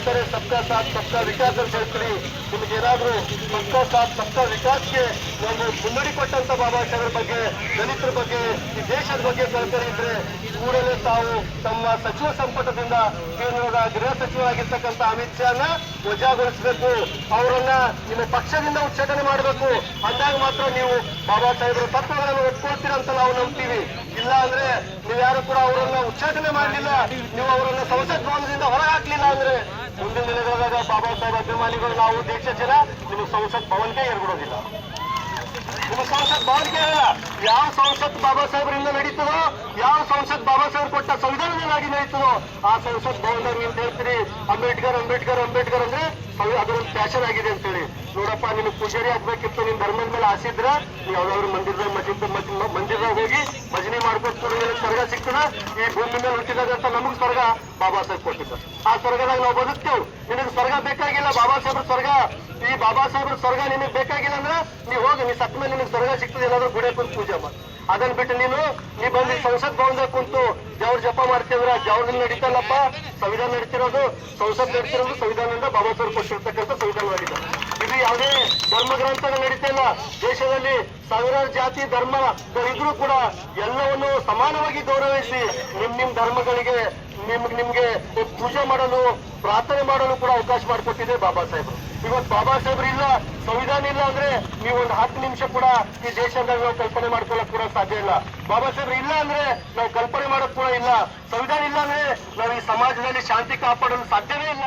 ಹೇಳ್ತಾರೆ, ಸಬ್ಕಾ ಸಾಥ್, ಸಬ್ಕಾ ವಿಕಾಸ್ ಅಂತ ಹೇಳ್ತೀರಿ ನಿಮ್ಗೆ ಏನಾದ್ರು ಸಬ್ಕಾ ಸಾಥ್, ಸಬ್ಕಾ ವಿಕಾಸ್ಗೆ ಒಂದು ಮುನ್ನಡಿ ಕೊಟ್ಟಂತ ಬಾಬಾ ಸಾಹೇಬ್ರ ಬಗ್ಗೆ, ದಲಿತರ ಬಗ್ಗೆ, ಈ ದೇಶದ ಬಗ್ಗೆ ಕಲ್ಪನೆ ಇದ್ರೆ, ಕೂಡಲೇ ತಾವು ತಮ್ಮ ಸಚಿವ ಸಂಪುಟದಿಂದ ಕೇಂದ್ರದ ಗೃಹ ಸಚಿವರಾಗಿರ್ತಕ್ಕಂಥ ಅಮಿತ್ ಶಾನ ವಜಾಗೊಳಿಸಬೇಕು. ಅವರನ್ನ ನಿಮ್ಮ ಪಕ್ಷದಿಂದ ಉಚ್ಚಾಟನೆ ಮಾಡಬೇಕು. ಅಂದಾಗ ಮಾತ್ರ ನೀವು ಬಾಬಾ ಸಾಹೇಬರ ತತ್ವಗಳನ್ನು ಒಪ್ಕೊಳ್ತೀರ ಅಂತ ನಾವು ನಂಬ್ತೀವಿ. ಇಲ್ಲ ಅಂದ್ರೆ ನೀವು ಯಾರು ಕೂಡ ಅವರನ್ನ ಉಚ್ಚಾಟನೆ ಮಾಡಲಿಲ್ಲ. ನೀವು ಅವರನ್ನ ಸಂಸತ್ ಭವನದಿಂದ ಹೊರ ಹಾಕ್ಲಿಲ್ಲ ಅಂದ್ರೆ ಮುಂದಿನ ದಿನಗಳಾಗ ಬಾಬಾ ಸಾಹೇಬ್ ಅಭಿಮಾನಿಗಳು, ನಾವು ದೇಶ ಜನ ನಿಮ್ಮ ಸಂಸತ್ ಭವನ್ಗೆ ಏರ್ಬಿಡೋದಿಲ್ಲ ನಿಮ್ಮ ಸಂಸತ್ ಭವನ್ಗೆ ಇರಲ್ಲ ಯಾವ ಸಂಸತ್ ಬಾಬಾ ಸಾಹೇಬರಿಂದ ನಡೀತದೋ, ಯಾವ ಸಂಸತ್ ಬಾಬಾ ಸಾಹೇಬ್ ಕೊಟ್ಟ ಸಂವಿಧಾನದಲ್ಲಾಗಿ ನಡೀತದೋ, ಆ ಸಂಸತ್ ಭವನದಾಗ ನೀವು ಹೇಳ್ತೀರಿ, ಅಂಬೇಡ್ಕರ್ ಅಂಬೇಡ್ಕರ್ ಅಂಬೇಡ್ಕರ್ ಅಂದ್ರೆ ಅದೊಂದು ಫ್ಯಾಷನ್ ಆಗಿದೆ ಅಂತೇಳಿ. ನೋಡಪ್ಪ ನಿಮ್ಗೆ ಪೂಜಾರಿ ಆಗ್ಬೇಕಿತ್ತು ನಿಮ್ ಧರ್ಮದ ಮೇಲೆ ಆಸೆ ಇದ್ರ, ನೀವು ಯಾವ್ದಾದ್ರು ಮಂದಿರದ ಮಸೀದ್ ಮಾಡ್ಕೊಟ್ಟು ಸ್ವರ್ಗ ಸಿಕ್ತದ ಈ ಭೂಮಿ ಮೇಲೆ ಹುಟ್ಟಿದಾಗಂತ ನಮಗ್ ಸ್ವರ್ಗ. ಬಾಬಾ ಸಾಹೇಬ್ ಕೊಟ್ಟಿದ್ದ. ಆ ಸ್ವರ್ಗದಾಗ ನಾವು ಬದುಕ್ತೇವೆ. ನಿನಗೆ ಸ್ವರ್ಗ ಬೇಕಾಗಿಲ್ಲ, ಬಾಬಾ ಸಾಹೇಬ್ರ ಸ್ವರ್ಗ. ಈ ಬಾಬಾ ಸಾಹೇಬ್ರ ಸ್ವರ್ಗ ನಿನಗೆ ಬೇಕಾಗಿಲ್ಲ ಅಂದ್ರೆ ನೀವು ಹೋಗಿ, ನೀ ಸತ್ತ ಮೇಲೆ ನಿನಗೆ ಸ್ವರ್ಗ ಸಿಗ್ತದೆ ಏನಾದ್ರು ಗುಡಿ ಕುಂತು ಪೂಜೆ ಮಾಡಿ. ಅದನ್ನ ಬಿಟ್ಟು ನೀನು, ನೀ ಬಂದು ಸಂಸತ್ ಭವನದಾಗ ಕುಂತು ಜವ್ರ ಜಪ ಮಾಡ್ತಿದ್ರ ಜವ್ರ ನಡೀತಲ್ಲಪ್ಪ ಸಂವಿಧಾನ ನಡೀತಿರೋದು, ಸಂಸತ್ ನಡೀತಿರೋದು ಸಂವಿಧಾನದಿಂದ ಬಾಬಾ ಸಾಹೇಬ್ ಯಾವುದೇ ಧರ್ಮ ಗ್ರಂಥಗಳು ನಡೀತಿಲ್ಲ ದೇಶದಲ್ಲಿ ಸಾವಿರಾರು ಜಾತಿ, ಧರ್ಮ ಇದ್ರೂ ಕೂಡ ಎಲ್ಲವನ್ನು ಸಮಾನವಾಗಿ ಗೌರವಿಸಿ ನಿಮ್ ನಿಮ್ ಧರ್ಮಗಳಿಗೆ ನಿಮ್ಗೆ ನಿಮ್ಗೆ ಪೂಜೆ ಮಾಡಲು, ಪ್ರಾರ್ಥನೆ ಮಾಡಲು ಕೂಡ ಅವಕಾಶ ಮಾಡಿಕೊಟ್ಟಿದೆ ಬಾಬಾ ಸಾಹೇಬ್ ಇವತ್ತು ಬಾಬಾ ಸಾಹೇಬ್ರು ಇಲ್ಲ, ಸಂವಿಧಾನ ಇಲ್ಲ ಅಂದ್ರೆ ನೀವು ಒಂದು ಹತ್ತು ನಿಮಿಷ ಕೂಡ ಈ ದೇಶದಾಗ ನಾವು ಕಲ್ಪನೆ ಮಾಡ್ಕೊಳ್ಳೋಕೆ ಕೂಡ ಸಾಧ್ಯ ಇಲ್ಲ. ಬಾಬಾ ಸಾಹೇಬ್ರು ಇಲ್ಲ ಅಂದ್ರೆ ನಾವು ಕಲ್ಪನೆ ಮಾಡಕ್ ಕೂಡ ಇಲ್ಲ. ಸಂವಿಧಾನ ಇಲ್ಲ ಅಂದ್ರೆ ನಾವು ಈ ಸಮಾಜದಲ್ಲಿ ಶಾಂತಿ ಕಾಪಾಡಲು ಸಾಧ್ಯವೇ ಇಲ್ಲ.